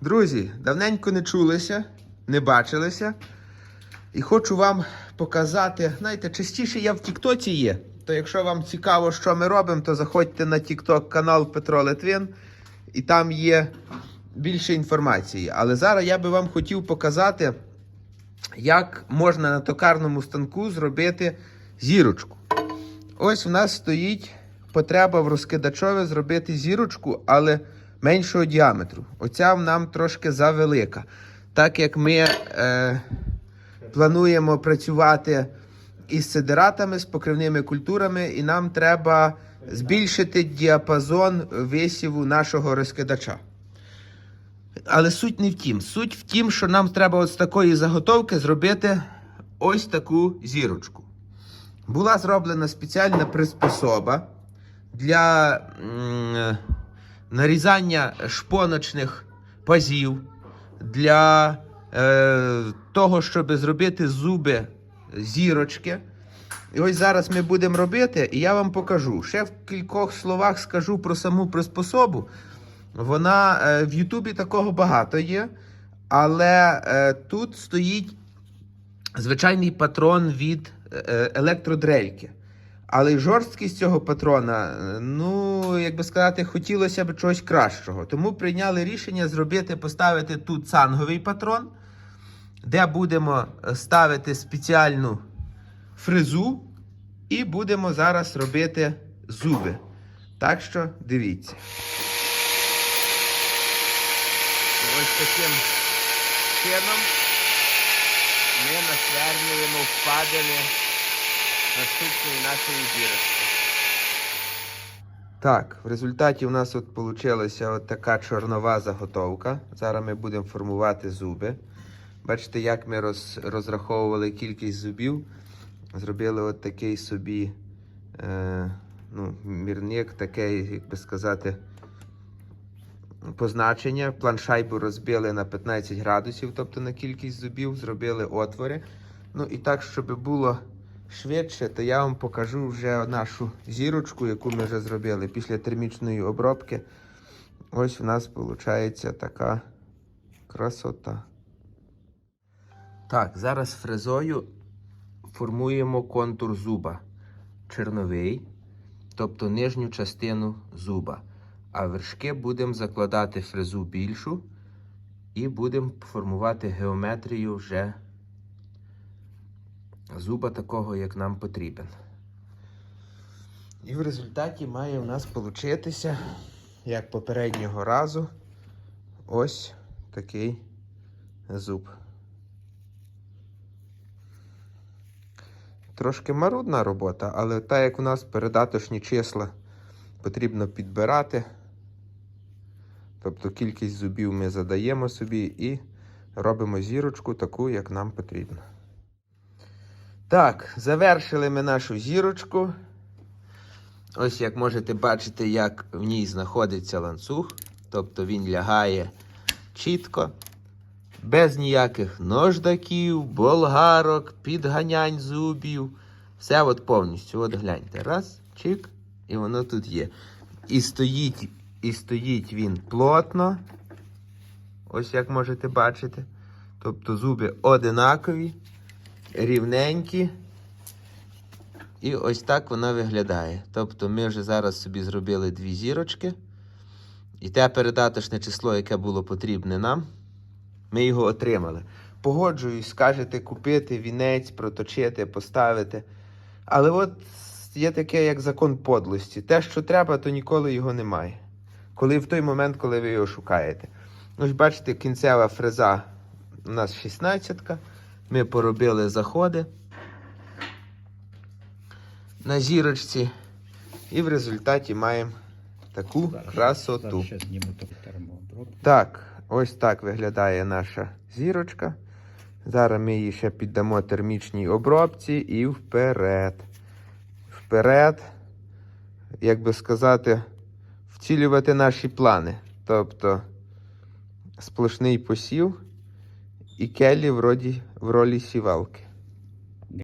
Друзі, давненько не чулися, не бачилися. І хочу вам показати, знаєте, частіше я в Тіктоці є. То якщо вам цікаво, що ми робимо, то заходьте на Тікток канал Петро Литвин, і там є більше інформації. Але зараз я би вам хотів показати, як можна на токарному станку зробити зірочку. Ось у нас стоїть потреба в розкидачові зробити зірочку, але меншого діаметру. Оця нам трошки завелика. Так як ми е, плануємо працювати із сидератами, з покривними культурами, і нам треба збільшити діапазон висіву нашого розкидача. Але суть не в тім. Суть в тім, що нам треба з такої заготовки зробити ось таку зірочку. Була зроблена спеціальна приспособа для нарізання шпоночних пазів, для е, того, щоб зробити зуби зірочки. І ось зараз ми будемо робити, і я вам покажу. Ще в кількох словах скажу про саму приспособу. Вона е, в Ютубі такого багато є, але е, тут стоїть звичайний патрон від е, електродрельки. Але жорсткість цього патрона, е, ну, як би сказати, хотілося б чогось кращого. Тому прийняли рішення зробити, поставити тут цанговий патрон, де будемо ставити спеціальну фрезу, і будемо зараз робити зуби. Так що дивіться. Ось таким чином ми насвернюємо впадини наступної нашої зірочки. Так, в результаті у нас от вийшла от така чорнова заготовка. Зараз ми будемо формувати зуби. Бачите, як ми роз, розраховували кількість зубів. Зробили от такий собі е, ну, мірник, такий, як би сказати, позначення. План шайбу розбили на 15 градусів, тобто на кількість зубів, зробили отвори. Ну і так, щоб було швидше, то я вам покажу вже нашу зірочку, яку ми вже зробили після термічної обробки. Ось у нас виходить така красота. Так, зараз фрезою формуємо контур зуба черновий, тобто нижню частину зуба. А вершки будемо закладати фрезу більшу і будемо формувати геометрію вже зуба такого, як нам потрібен. І в результаті має у нас получитися, як попереднього разу, ось такий зуб. Трошки марудна робота, але так як у нас передаточні числа потрібно підбирати. Тобто кількість зубів ми задаємо собі і робимо зірочку таку, як нам потрібно. Так, завершили ми нашу зірочку. Ось як можете бачити, як в ній знаходиться ланцюг. Тобто він лягає чітко, без ніяких нождаків, болгарок, підганянь зубів. Все от повністю. От гляньте. Раз, чик, і воно тут є. І стоїть, і стоїть він плотно. Ось як можете бачити. Тобто зуби одинакові, рівненькі. І ось так воно виглядає. Тобто ми вже зараз собі зробили дві зірочки. І те передаточне число, яке було потрібне нам, ми його отримали. Погоджуюсь, скажете купити вінець, проточити, поставити. Але от є таке, як закон подлості. Те, що треба, то ніколи його немає. Коли в той момент, коли ви його шукаєте. Ось бачите, кінцева фреза у нас 16. Ми поробили заходи на зірочці. І в результаті маємо таку красоту. Зараз зніму термообробку. Так, ось так виглядає наша зірочка. Зараз ми її ще піддамо термічній обробці і вперед. Вперед, як би сказати, вцілювати наші плани. Тобто сплошний посів і келі вроді в ролі сівалки.